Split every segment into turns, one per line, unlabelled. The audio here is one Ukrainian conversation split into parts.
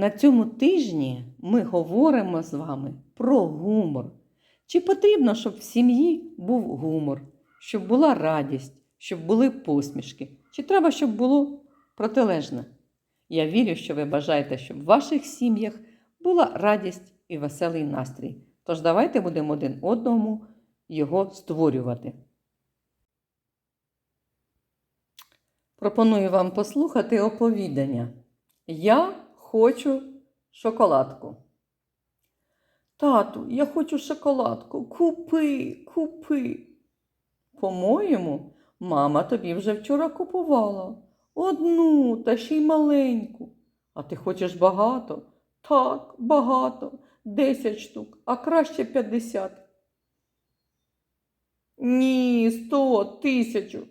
На цьому тижні ми говоримо з вами про гумор. Чи потрібно, щоб в сім'ї був гумор, щоб була радість, щоб були посмішки? Чи треба, щоб було протилежне? Я вірю, що ви бажаєте, щоб в ваших сім'ях була радість і веселий настрій. Тож давайте будемо один одному його створювати. Пропоную вам послухати оповідання. Я хочу шоколадку. Тату, я хочу шоколадку. Купи, купи. По-моєму, мама тобі вже вчора купувала. Одну та ще й маленьку. А ти хочеш багато? Так, багато. Десять штук, а краще п'ятдесят. Ні, сто, тисячу.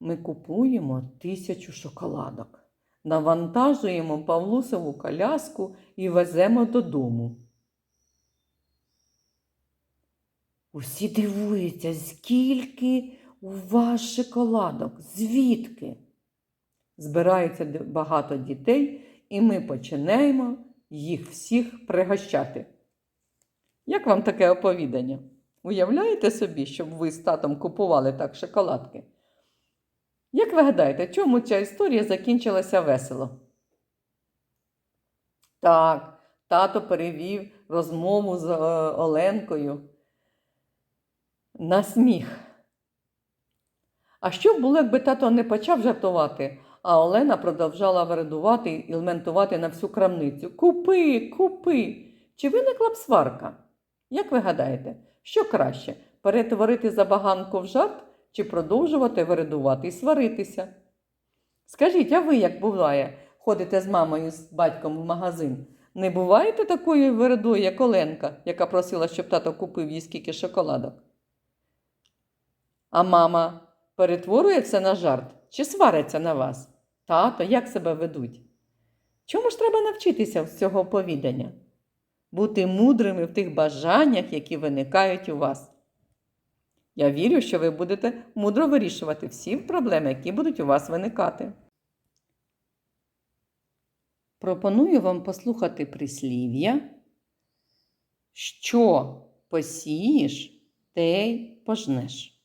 Ми купуємо тисячу шоколадок, навантажуємо Павлусову коляску і веземо додому. Усі дивуються, скільки у вас шоколадок, звідки? Збирається багато дітей, і ми починаємо їх всіх пригощати. Як вам таке оповідання? Уявляєте собі, щоб ви з татом купували так шоколадки? Ви гадаєте, чому ця історія закінчилася весело? Так, тато перевів розмову з е, Оленкою на сміх. А що було, якби тато не почав жартувати, а Олена продовжала вередувати і лементувати на всю крамницю. Купи, купи. Чи виникла б сварка? Як ви гадаєте, що краще перетворити забаганку в жарт чи продовжувати вередувати і сваритися? Скажіть, а ви як буває, ходите з мамою з батьком в магазин? Не буваєте такою вередою, як Оленка, яка просила, щоб тато купив їй скільки шоколадок? А мама перетворює це на жарт чи свариться на вас? Тато, як себе ведуть? Чому ж треба навчитися з цього оповідання? Бути мудрими в тих бажаннях, які виникають у вас. Я вірю, що ви будете мудро вирішувати всі проблеми, які будуть у вас виникати. Пропоную вам послухати прислів'я. Що посієш, те й пожнеш.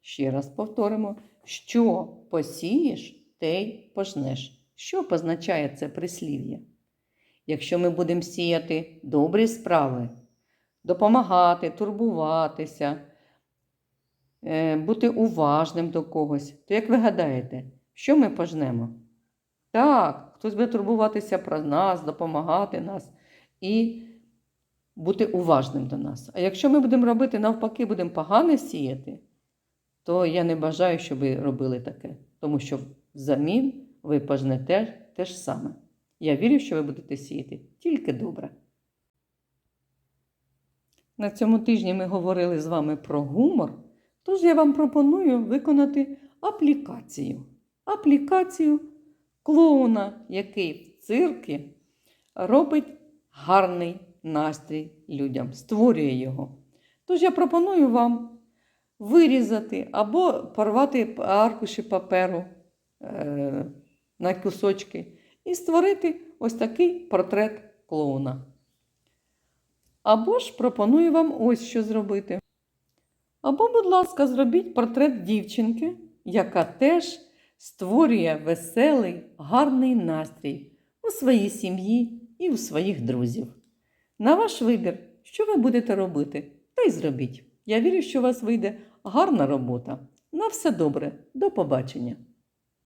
Ще раз повторимо, що посієш, те й пожнеш. Що позначає це прислів'я? Якщо ми будемо сіяти добрі справи, допомагати, турбуватися, е, бути уважним до когось, то як ви гадаєте, що ми пожнемо? Так, хтось буде турбуватися про нас, допомагати нас і бути уважним до нас. А якщо ми будемо робити навпаки, будемо погане сіяти, то я не бажаю, щоб ви робили таке, тому що взамін ви пожнете те ж саме. Я вірю, що ви будете сіяти тільки добре. На цьому тижні ми говорили з вами про гумор, тож я вам пропоную виконати аплікацію. Аплікацію клоуна, який в цирки робить гарний настрій людям, створює його. Тож я пропоную вам вирізати або порвати аркуші паперу е, на кусочки і створити ось такий портрет клоуна. Або ж пропоную вам ось що зробити. Або, будь ласка, зробіть портрет дівчинки, яка теж створює веселий, гарний настрій у своїй сім'ї і у своїх друзів. На ваш вибір, що ви будете робити, та й зробіть. Я вірю, що у вас вийде гарна робота. На все добре, до побачення!